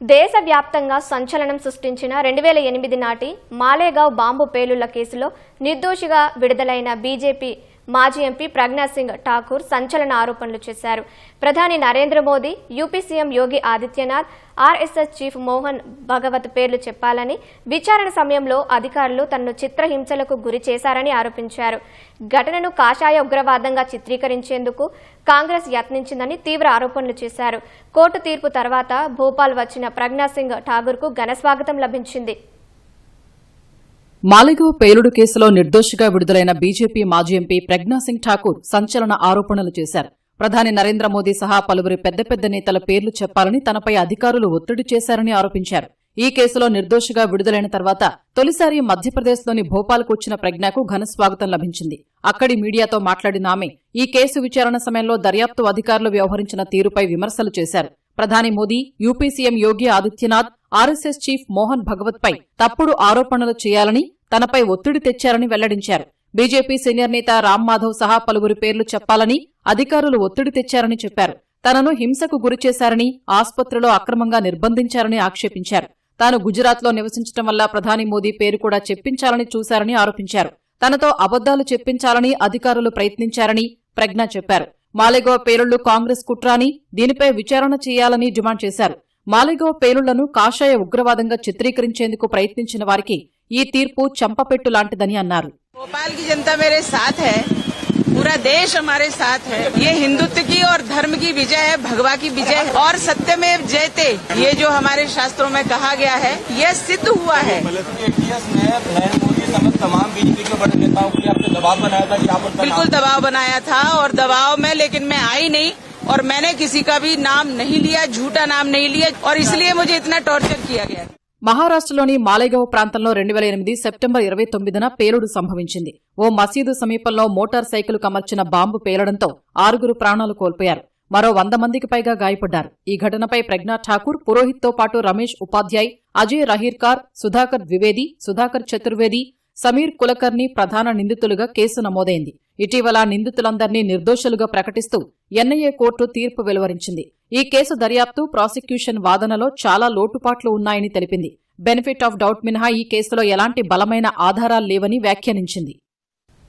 దేశవ్యాప్తంగా సంచలనం సృష్టించిన రెండు వేల ఎనిమిది నాటి మాలేగావ్ బాంబు పేలుళ్ళ కేసులో నిర్దోషిగా విడుదలైన బీజేపీ మాజీ ఎంపీ ప్రజ్ఞా సింగ్ ఠాకూర్ సంచలన ఆరోపణలు చేశారు. ప్రధాని Narendra Modi UP CM Yogi Adityanath RSS chief Mohan Bhagwat పేర్లు చెప్పాలని విచారణ సమయంలో అధికారులు తనను చిత్రహింసలకు గురి చేశారని ఆరోపించారు. ఘటనను కాషాయ ఉగ్రవాదంగా చిత్రీకరించేందుకు కాంగ్రెస్ యత్నించిందని తీవ్ర ఆరోపణలు చేశారు. కోర్టు తీర్పు తర్వాత భోపాల్ వచ్చిన ప్రజ్ఞా సింగ్ ఠాగూర్కు ఘనస్వాగతం లభించింది. మాలిగావ్ పేలుడు కేసులో నిర్దోషిగా విడుదలైన బీజేపీ మాజీ ఎంపీ ప్రజ్ఞాసింగ్ ఠాకూర్ సంచలన ఆరోపణలు చేశారు. ప్రధాని నరేంద్ర మోదీ సహా పలువురి పెద్ద పెద్ద నేతల పేర్లు చెప్పాలని తనపై అధికారులు ఒత్తిడి చేశారని ఆరోపించారు. ఈ కేసులో నిర్దోషిగా విడుదలైన తర్వాత తొలిసారి మధ్యప్రదేశ్లోని భోపాల్కు వచ్చిన ప్రజ్ఞకు ఘన స్వాగతం లభించింది. అక్కడి మీడియాతో మాట్లాడిన ఆమె ఈ కేసు విచారణ సమయంలో దర్యాప్తు అధికారులు వ్యవహరించిన తీరుపై విమర్శలు చేశారు. ప్రధాని Modi UP CM Yogi Adityanath RSS chief Mohan భగవత్పై తప్పుడు ఆరోపణలు చేయాలని తనపై ఒత్తిడి తెచ్చారని వెల్లడించారు. బీజేపీ సీనియర్ నేత రామ్ మాధవ్ సహా పలువురు పేర్లు చెప్పాలని అధికారులు ఒత్తిడి తెచ్చారని చెప్పారు. తనను హింసకు గురిచేశారని ఆసుపత్రిలో అక్రమంగా నిర్బంధించారని ఆక్షేపించారు. తాను గుజరాత్లో నివసించడం వల్ల ప్రధాని మోదీ పేరు కూడా చెప్పించాలని చూశారని ఆరోపించారు. తనతో అబద్దాలు చెప్పించాలని అధికారులు ప్రయత్నించారని ప్రజ్ఞ చెప్పారు. మాలెగో పేలుళ్ళు కాంగ్రెస్ కుట్రాని దీనిపై విచారణ చేయాలని డిమాండ్ చేశారు. మాలెగో పేలుళ్ళను కాషాయ ఉగ్రవాదంగా చిత్రీకరించేందుకు ప్రయత్నించిన వారికి ఈ తీర్పు చంపపెట్టు లాంటిదని అన్నారు. पूरा देश हमारे साथ है। ये हिंदुत्व की और धर्म की विजय है, भगवा की विजय है। और सत्यमेव जयते, ये जो हमारे शास्त्रों में कहा गया है, यह सिद्ध हुआ है। तमाम बीजेपी के बड़े नेताओं के आपने दबाव बनाया था कि आप बिल्कुल दबाव बनाया था और दबाव में, लेकिन मैं आई नहीं और मैंने किसी का भी नाम नहीं लिया, झूठा नाम नहीं लिया और इसलिए मुझे इतना टॉर्चर किया गया మహారాష్ట్రలోని మాలేగావ్ ప్రాంతంలో రెండు వేల ఎనిమిది సెప్టెంబర్ ఇరవై తొమ్మిదిన పేలుడు సంభవించింది. ఓ మసీదు సమీపంలో మోటార్ సైకిల్ కమర్చిన బాంబు పేలడంతో ఆరుగురు ప్రాణాలు కోల్పోయారు. మరో వంద మందికి పైగా గాయపడ్డారు. ఈ ఘటనపై ప్రజ్ఞా ఠాకూర్ పురోహిత్తో పాటు రమేష్ ఉపాధ్యాయ్ అజయ్ రహీర్కార్ సుధాకర్ ద్వివేది సుధాకర్ చతుర్వేది సమీర్ కులకర్ణి ప్రధాన నిందితులుగా కేసు నమోదైంది. ఇటీవల నిందితులందర్నీ నిర్దోషులుగా ప్రకటిస్తూ ఎన్ఐఏ కోర్టు తీర్పు వెలువరించింది. ఈ కేసు దర్యాప్తు ప్రాసిక్యూషన్ వాదనలో చాలా లోటుపాట్లు ఉన్నాయని తెలిపింది. బెనిఫిట్ ఆఫ్ డౌట్ మినహా ఈ కేసులో ఎలాంటి బలమైన ఆధారాలు లేవని వ్యాఖ్యానించింది.